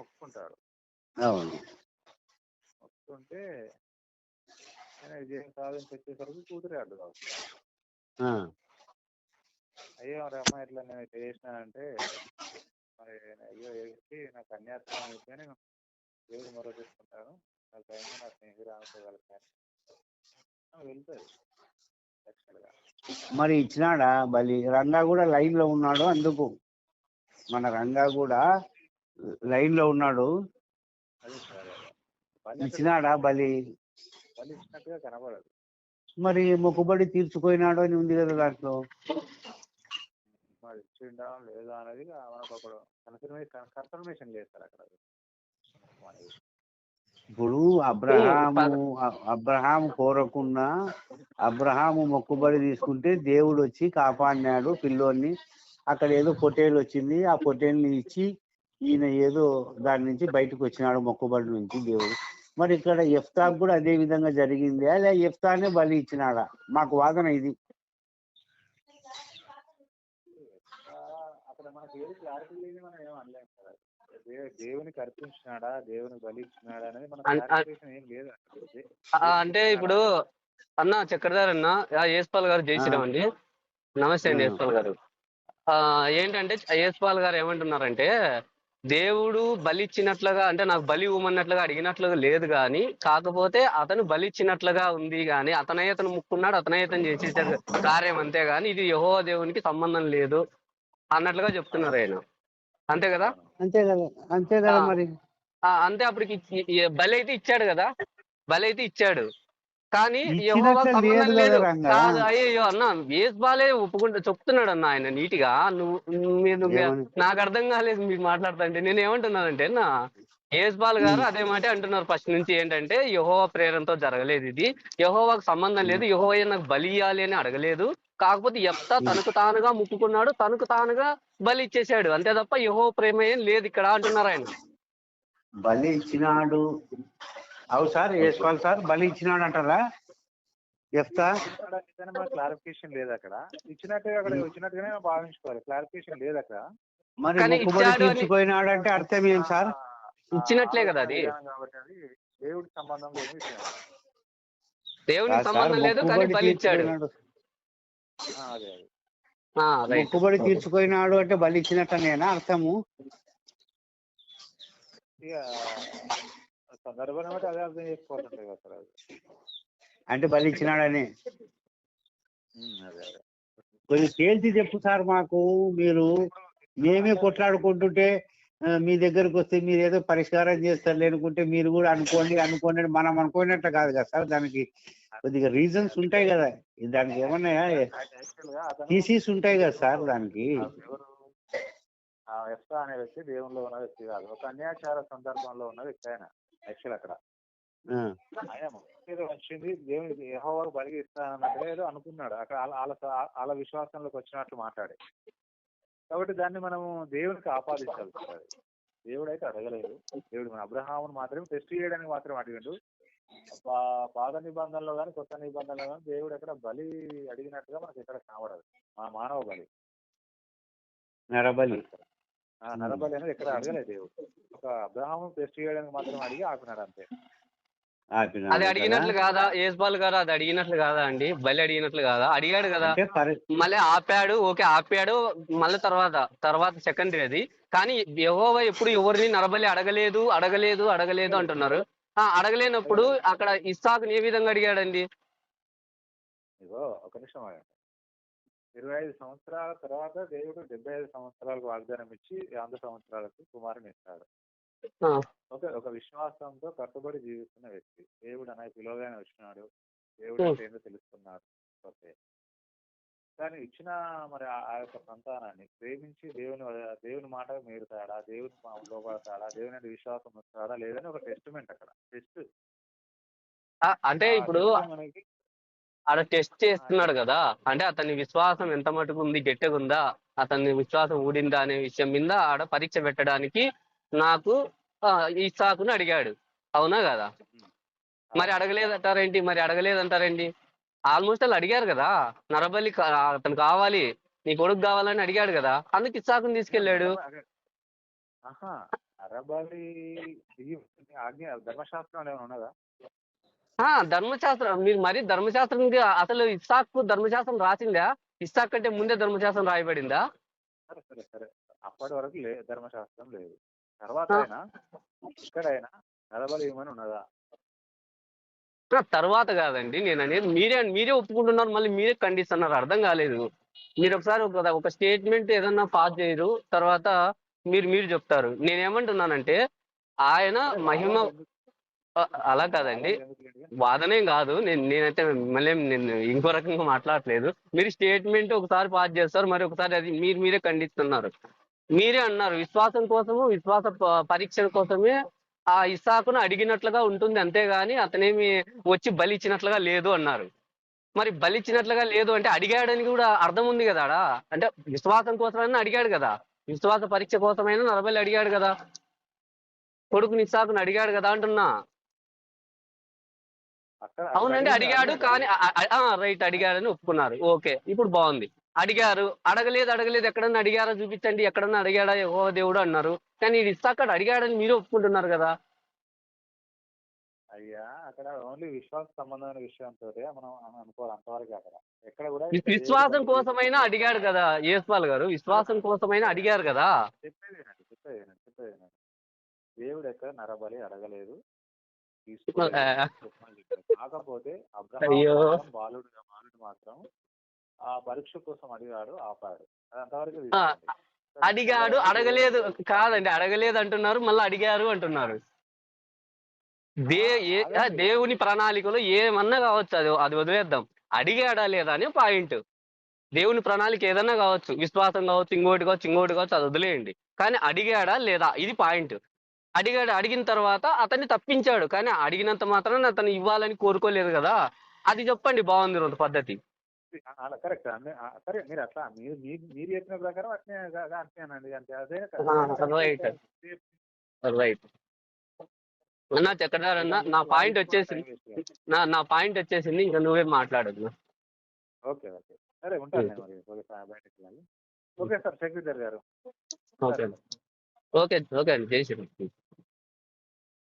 మొక్కుకుంటాడు అవును. మొక్కుకుంటే ఆయన విజయం సాధించి వచ్చేసరికి కూతురే అడ్డు అయ్యో మరి అమ్మ ఇట్లా నేను ఇట్లా చేసినానంటే మరి అయ్యో వేసి నాకు కన్యాత్మకం అయితే నేను దేవుడు మరో తీసుకుంటాను నాకు టైంలో నా స్నేహితుడు ఆనుకోగలుగుతాను వెళ్తుంది మరి ఇచ్చినాడా? బలి రంగా కూడా లైన్లో ఉన్నాడు అందుకు. మన రంగా కూడా లైన్లో ఉన్నాడు ఇచ్చినాడా బలి? కనబడదు. మరి మొక్కుబడి తీర్చుకోయినాడు అని ఉంది కదా దాంట్లో. మరి ఇచ్చిండా లేదా అనేది మనకు ఒక కన్ఫర్మేషన్ కన్ఫర్మేషన్ లేదు సార్ అక్కడ. ఇప్పుడు అబ్రహాము అ- అబ్రహాము కోరకున్నా అబ్రహాము మొక్కుబడి తీసుకుంటే దేవుడు వచ్చి కాపాడినాడు పిల్లోని అక్కడ ఏదో పొట్టేలు వచ్చింది. ఆ పొట్టేల్ని ఇచ్చి ఈయన ఏదో దాని నుంచి బయటకు వచ్చినాడు మొక్కుబడి నుంచి దేవుడు. మరి ఇక్కడ ఎఫ్తాకు కూడా అదే విధంగా జరిగింది. అలా ఎఫ్తానే బలి ఇచ్చినాడా? మాకు వాదన ఇది. దేవునికి అర్పించినాడా? దేవునికి బలి ఇచ్చినాడా అనేది మన ఏం లేదు అంటే ఇప్పుడు అన్న చక్రధారి అన్న ఆ, యేసుపాల్ గారు జై శ్రీరామ్ అండి. నమస్తే అండి ఆ. యేసుపాల్ గారు. ఆ, ఏంటంటే యేసుపాల్ గారు ఏమంటున్నారంటే దేవుడు బలి ఇచ్చినట్లుగా అంటే నాకు బలి ఇవ్వమన్నట్లుగా అడిగినట్లుగా లేదు కానీ కాకపోతే అతను బలి ఇచ్చినట్లుగా ఉంది కానీ అతనే అతను ముక్కున్నాడు అతనే అతను చేసేసే కార్యం అంతే కానీ ఇది యహో దేవునికి సంబంధం లేదు అన్నట్లుగా చెప్తున్నారు ఆయన. అంతే కదా? అంతే కదా అంతే కదా. మరి. అంతే అప్పటికి బలి అయితే ఇచ్చాడు కదా? బలి అయితే ఇచ్చాడు. కానీ కదా అయ్యో అన్న వేస్ బాలే ఒప్పుకుంటే చెప్తున్నాడు అన్న ఆయన నీటిగా. నువ్వు మీరు ఏమని? నాకు అర్థం కాలేదు మీకు మాట్లాడుతుంటే నేను ఏమంటున్నానంటే నా బాల్ గారు అదే మాట అంటున్నారు ఫస్ట్ నుంచి ఏంటంటే యహోవా ప్రేరణతో జరగలేదు ఇది. యహోవాకు సంబంధం లేదు. యహోవయ్య నాకు బలి ఇవ్వాలి అని అడగలేదు. కాకపోతే ఎప్తా తనకు తానుగా ముక్కుకున్నాడు తనకు తానుగా బలి ఇచ్చేసాడు అంతే తప్ప యహో ప్రేమ ఏం లేదు ఇక్కడ అంటున్నారు ఆయన. బలి ఇచ్చినాడు. అవు సార్ వేసుకోవాలి సార్? బలి ఇచ్చినాడు అంటారా చెప్తా క్లారిఫికేషన్ లేదు అక్కడ. ఇచ్చినట్టుగా అక్కడ ఇచ్చినట్టుగానే మనం భావించుకోవాలి. క్లారిఫికేషన్ లేదు అక్కడ. మరి తీర్చుకోయినాడు అంటే అర్థం ఏం సార్? ఇచ్చినట్లే కదా అది. దేవుడికి సంబంధం లేని దేవునికి సంబంధం లేదు కానీ బలి ఇచ్చాడు. అదే అదే. ఆ, రైట్. మొక్కుబడి తీర్చుకోయినాడు అంటే బలి ఇచ్చినట్టనేనా అర్థము? బట్టి అదే అర్థం కదా సార్ అది. అంటే బలి ఇచ్చినాడని. అదే అదే. కొంచెం తేల్చి చెప్పు సార్ మాకు మీరు మేమే కొట్లాడుకుంటుంటే మీ దగ్గరకు వస్తే మీరు ఏదో పరిష్కారం చేస్తారు అనుకుంటే మీరు కూడా అనుకోండి అనుకోండి అని మనం అనుకున్నట్టు కాదు కదా సార్ దానికి. కొద్దిగా రీజన్స్ ఉంటాయి కదా. దానికి ఏమన్నా థీసీస్ ఉంటాయి కదా సార్ దానికి. ఆ అనే వ్యక్తి దేవునిలో ఉన్న వ్యక్తి కాదు. ఒక అన్యాచార సందర్భంలో ఉన్న వ్యక్తి ఆయన. యాక్చువల్ అక్కడ. ఆయన ఏదో వచ్చింది దేవునికి యెహోవాకు బలిగి ఇస్తానన్నట్టుగా ఏదో అనుకున్నాడు. అక్కడ వాళ్ళ వాళ్ళ విశ్వాసంలోకి వచ్చినట్లు మాట్లాడి. కాబట్టి దాన్ని మనము దేవునికి ఆపాదించాల్సి ఉంటుంది దేవుడు అయితే అడగలేదు. దేవుడు మన అబ్రహామును మాత్రమే టెస్ట్ చేయడానికి మాత్రం అడిగిండు. పాత నిబంధనలో కానీ కొత్త నిబంధనలో కానీ దేవుడు ఎక్కడ బలి అడిగినట్టుగా మనకి ఎక్కడ కనబడదు. మా మానవ బలి. నరబలి. ఆ నరబలి అనేది ఎక్కడ అడగలేదు దేవుడు. ఒక అబ్రహాము టెస్ట్ చేయడానికి మాత్రం అడిగి ఆపినాడు అంతే. అది. అడిగినట్లు కాదా. ఏస్బాల్ గారు అది అడిగినట్లు కాదా అండి? బలి అడిగినట్లు కాదా? అడిగాడు కదా. మళ్ళీ ఆపాడు ఓకే ఆపాడు మళ్ళీ తర్వాత తర్వాత సెకండరీ అది. కానీ యెహోవా ఎప్పుడు ఎవరిని నరబలి అడగలేదు అడగలేదు అడగలేదు అంటున్నారు. ఆ అడగలేనప్పుడు అక్కడ ఇస్సాకుని ఏ విధంగా అడిగాడండి? ఇగో ఒక నిమిషం ఆగండి. ఇరవై ఐదు సంవత్సరాల తర్వాత దేవుడు డెబ్బై ఐదు సంవత్సరాలకు వాగ్దానం ఇచ్చి వంద సంవత్సరాలకు కుమారుని ఇస్తాడు. ఆ, ఓకే ఒక విశ్వాసంతో కట్టుబడి జీవిస్తున్న వ్యక్తి. దేవుడు అనే పిలువగానే వచ్చినాడు దేవుడు. అంటే ఏంటో తెలుసుకున్నాడు. ఓకే. కానీ ఇచ్చిన మరి ఆ ఆ యొక్క సంతానాన్ని ప్రేమించి దేవుని దేవుని మాట మీరుతాడా దేవుని లోపడతాడా దేవుని అంటే విశ్వాసం వస్తాడా లేదని ఒక టెస్ట్మెంట్ అక్కడ. టెస్ట్. ఆ, అంటే ఇప్పుడు మనకి ఆడ టెస్ట్ చేస్తున్నాడు కదా. అంటే అతని విశ్వాసం ఎంత మటుకు ఉంది గట్టిగా ఉందా అతని విశ్వాసం ఊడిందా అనే విషయం మీద ఆడ పరీక్ష పెట్టడానికి నాకు ఆ, ఇస్సాకుని అడిగాడు. అవునా కదా? మరి అడగలేదంటారేంటి? మరి అడగలేదంటారేంటి? ఆల్మోస్ట్ వాళ్ళు అడిగారు కదా. నరబలి అతను కావాలి నీ కొడుకు కావాలని అడిగాడు కదా. అందుకు ఇస్సాకుని తీసుకెళ్ళాడు. ధర్మశాస్త్రం ఉన్నదా? ధర్మశాస్త్రం. మీరు మరి ధర్మశాస్త్రం అసలు ఇస్సాకు ధర్మశాస్త్రం రాసిందా? ఇస్సాక్ కంటే ముందే ధర్మశాస్త్రం రాయబడిందా? సరే సరే సరే. అప్పటి వరకు లే ధర్మశాస్త్రం లేదు. తర్వాత. అయినా ఇక్కడైనా ఉన్నదా? తర్వాత కాదండి. నేను అనేది మీరే మీరే ఒప్పుకుంటున్నారు. మళ్ళీ మీరే ఖండిస్తున్నారు. అర్థం కాలేదు. మీరు ఒకసారి ఒక ఒక స్టేట్మెంట్ ఏదన్నా పాస్ చేయరు. తర్వాత మీరు మీరు చెప్తారు. నేనేమంటున్నానంటే ఆయన మహిమ అలా కాదండి. వాదనేం కాదు. నేను నేనైతే మళ్ళీ నేను ఇంకో రకంగా మాట్లాడట్లేదు. మీరు స్టేట్మెంట్ ఒకసారి పాస్ చేస్తారు. మరి ఒకసారి అది మీరు మీరే ఖండిస్తున్నారు. మీరే అన్నారు. విశ్వాసం కోసము విశ్వాస పరీక్ష కోసమే ఆ ఇస్సాకును అడిగినట్లుగా ఉంటుంది అంతేగాని అతనేమి వచ్చి బలి ఇచ్చినట్లుగా లేదు అన్నారు. మరి బలి ఇచ్చినట్లుగా లేదు అంటే అడిగాడని కూడా అర్థం ఉంది కదా అంటే విశ్వాసం కోసమైనా అడిగాడు కదా. విశ్వాస పరీక్ష కోసమైనా నరబలి అడిగాడు కదా. కొడుకుని ఇస్సాకుని అడిగాడు కదా అంటున్నా. అవునండి అడిగాడు కానీ రైట్ అడిగాడని ఒప్పుకున్నారు. ఓకే ఇప్పుడు బాగుంది. అడిగారు అడగలేదు అడగలేదు ఎక్కడన్నా అడిగారా చూపించండి ఎక్కడన్నా అడిగాడా ఓ దేవుడు అన్నారు. కానీ ఇది ఇస్తాక అడిగాడని మీరు ఒప్పుకుంటున్నారు కదా. అయ్యా అక్కడ ఓన్లీ విశ్వాస సంబంధమైన విషయంతో మనం అనుకోవాలి అంతవరకు అక్కడ. ఎక్కడ కూడా విశ్వాసం కోసమైనా అడిగాడు కదా యేస్పాల్ గారు. విశ్వాసం కోసమైనా అడిగారు కదా. చెప్పేది. దేవుడు ఎక్కడ నరబలి అడగలేదు ఆ. తీసుకోలేదు, చెప్పమని చెప్పాడు. కాకపోతే అయ్యో. బాలుడు బాలుడు మాత్రం ఆ పరీక్ష కోసం అడిగాడు ఆపాడు. అంతవరకు. అడిగాడు అడగలేదు. కాదండి అడగలేదు అంటున్నారు మళ్ళీ అడిగారు అంటున్నారు. దే దేవుని ప్రణాళికలో ఏమన్నా కావచ్చు అది అది వదిలేద్దాం. అడిగాడా లేదా అని పాయింట్. దేవుని ప్రణాళిక ఏదన్నా కావచ్చు విశ్వాసం కావచ్చు ఇంకోటి కావచ్చు ఇంకోటి కావచ్చు అది వదిలేయండి. కానీ అడిగాడా లేదా ఇది పాయింట్. అడిగాడు అడిగిన తర్వాత అతన్ని తప్పించాడు. కానీ అడిగినంత మాత్రాన అతను ఇవ్వాలని కోరుకోలేదు కదా. అది చెప్పండి బాగుంది రెండు పద్ధతి. అలా కరెక్ట్. సరే మీరు అట్లా మీరు మీరు మీరు చెప్పిన ప్రకారం అట్నే గా- గా- అంతేనండి అంతే అదే రైట్ రైట్ అన్నా చక్రధారన్న నా పాయింట్ వచ్చేసింది. నా నా పాయింట్ వచ్చేసింది ఇంకా నువ్వే మాట్లాడదు ఓకే ఓకే. సరే ఉంటాను నేను మరి. ఓకే సార్ బయటకు వెళ్ళాలి okay sir secretary garu okay okay okay అండి జై శ్రీరామ్